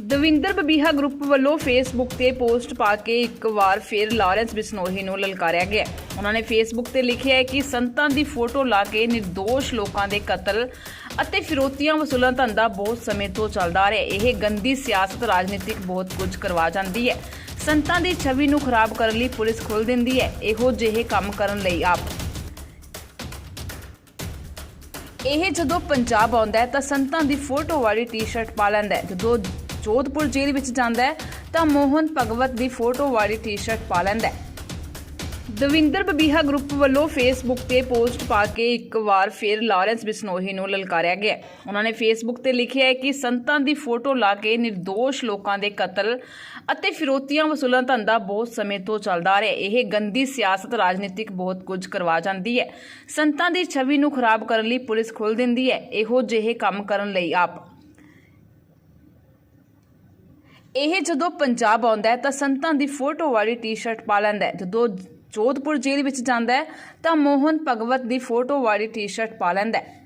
Davinder Babiha group ਵੱਲੋਂ Facebook ਤੇ post ਪਾ ਕੇ ਇੱਕ ਵਾਰ ਫਿਰ ਲਾਰੈਂਸ ਬਿਸਨੋਹੀ ਨੂੰ ਲਲਕਾਰਿਆ ਗਿਆ। ਉਹਨਾਂ ਨੇ ਫੇਸਬੁੱਕ ਤੇ ਲਿਖਿਆ ਹੈ ਕਿ ਸੰਤਾਂ ਦੀ ਫੋਟੋ ਲਾ ਕੇ નિર્ਦੋਸ਼ ਲੋਕਾਂ ਦੇ ਕਤਲ ਅਤੇ ਫਿਰੌਤੀਆਂ ਵਸੂਲਣ ਧੰਦਾ ਬਹੁਤ ਸਮੇਂ ਤੋਂ ਚੱਲਦਾ ਆ ਰਿਹਾ। ਇਹ ਗੰਦੀ ਸਿਆਸਤ, ਰਾਜਨੀਤਿਕ ਬਹੁਤ ਕੁਝ ਕਰਵਾ ਜਾਂਦੀ ਹੈ। ਸੰਤਾਂ ਦੀ ਛਵੀ ਨੂੰ ਖਰਾਬ ਕਰਨ ਲਈ ਪੁਲਿਸ ਖੋਲ ਦਿੰਦੀ ਹੈ। ਇਹੋ ਜਿਹੇ ਕੰਮ ਕਰਨ ਲਈ ਆਪ। ਇਹ ਜਦੋਂ ਪੰਜਾਬ ਆਉਂਦਾ ਹੈ ਤਾਂ ਸੰਤਾਂ ਦੀ ਫੋਟੋ ਵਾਲੀ ਟੀ-ਸ਼ਰਟ ਪਾ ਲੈਂਦਾ ਹੈ। ਜਦੋਂ ਜੋਧਪੁਰ ਜੇਲ੍ਹ ਵਿੱਚ ਜਾਂਦਾ ਹੈ, ਤਾਂ ਮੋਹਨ ਭਗਵਤ ਦੀ ਫੋਟੋ ਵਾਲੀ ਟੀ-ਸ਼ਰਟ ਪਾ ਲੈਂਦਾ ਹੈ। ਦਵਿੰਦਰ ਬਬੀਹਾ ਗਰੁੱਪ ਵੱਲੋਂ ਫੇਸਬੁੱਕ ਤੇ ਪੋਸਟ ਪਾ ਕੇ ਇੱਕ ਵਾਰ ਫਿਰ ਲਾਰੈਂਸ ਬਿਸਨੋਹੀ ਨੂੰ ਲਲਕਾਰਿਆ ਗਿਆ ਉਹਨਾਂ ਨੇ ਫੇਸਬੁੱਕ ਤੇ ਲਿਖਿਆ ਹੈ ਕਿ ਸੰਤਾਂ ਦੀ ਫੋਟੋ ਲਾ ਕੇ નિર્ਦੋਸ਼ ਲੋਕਾਂ ਦੇ ਕਤਲ ਅਤੇ ਫਿਰੋਤੀਆਂ ਵਸੂਲਣ ਧੰਦਾ ਬਹੁਤ ਸਮੇਂ ਤੋਂ ਚੱਲਦਾ ਰਿਹਾ ਇਹ ਗੰਦੀ ਸਿਆਸਤ, ਰਾਜਨੀਤਿਕ ਬਹੁਤ ਕੁਝ ਕਰਵਾ ਜਾਂਦੀ ਹੈ। ਸੰਤਾਂ ਦੀ ਛਵੀ ਨੂੰ ਖਰਾਬ ਕਰਨ ਲਈ ਪੁਲਿਸ ਖੋਲ ਦਿੰਦੀ ਹੈ। ਇਹੋ ਜਿਹੇ ਕੰਮ ਕਰਨ ਲਈ ਆਪ ਇਹ ਜਦੋਂ ਪੰਜਾਬ ਆਉਂਦਾ ਹੈ ਤਾਂ ਸੰਤਾਂ ਦੀ ਫੋਟੋ ਵਾਲੀ ਟੀ-ਸ਼ਰਟ ਪਾ ਲੈਂਦਾ ਹੈ। ਜਦੋਂ ਜੋਧਪੁਰ ਜੇਲ੍ਹ ਵਿੱਚ ਜਾਂਦਾ ਹੈ ਤਾਂ ਮੋਹਨ ਭਗਵਤ ਦੀ ਫੋਟੋ ਵਾਲੀ ਟੀ-ਸ਼ਰਟ ਪਾ ਲੈਂਦਾ ਹੈ।